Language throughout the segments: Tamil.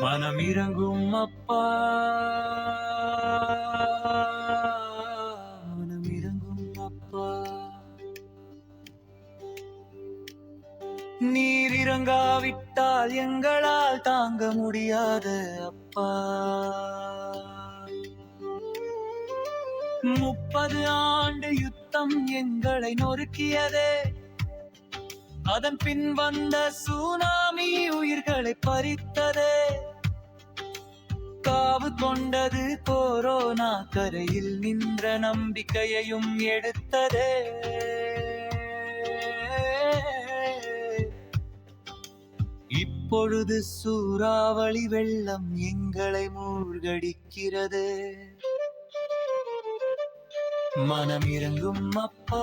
மனம் இறங்கும் அப்பா. மனம் இறங்கும் அப்பா. நீர் இறங்காவிட்டால் எங்களால் தாங்க முடியாத அப்பா. முப்பது ஆண்டு யுத்தம் எங்களை நொறுக்கியதே. அதன் பின் வந்த சுனாமி உயிர்களை பறித்ததே. காவு கொண்டது கொரோனா கரையில் நின்ற நம்பிக்கையையும் எடுத்ததே. இப்பொழுது சூறாவளி வெள்ளம் எங்களை மூழ்கடிக்கிறது. மனம் இறங்கும் அப்பா.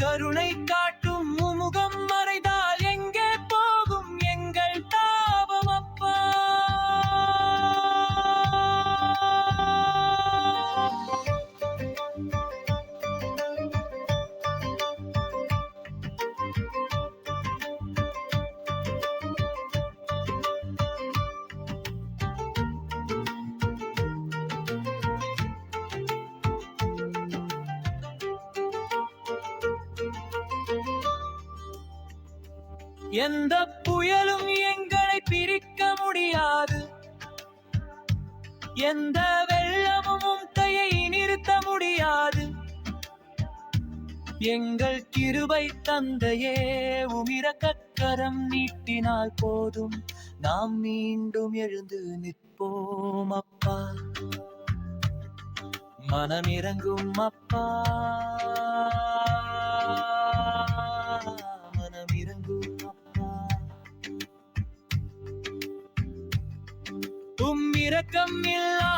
கருணை காட்டு எந்த புயலும் எங்களை பிரிக்க முடியாது. எந்த வெள்ளமும் உம் கையை நிறுத்த முடியாது. எங்கள் கிருபை தந்தையே உமிரக்கரம் நீட்டினால் போதும். நாம் மீண்டும் எழுந்து நிற்போம் அப்பா. மனமிறங்கும் அப்பா. இரக்கம் இல்லாமல்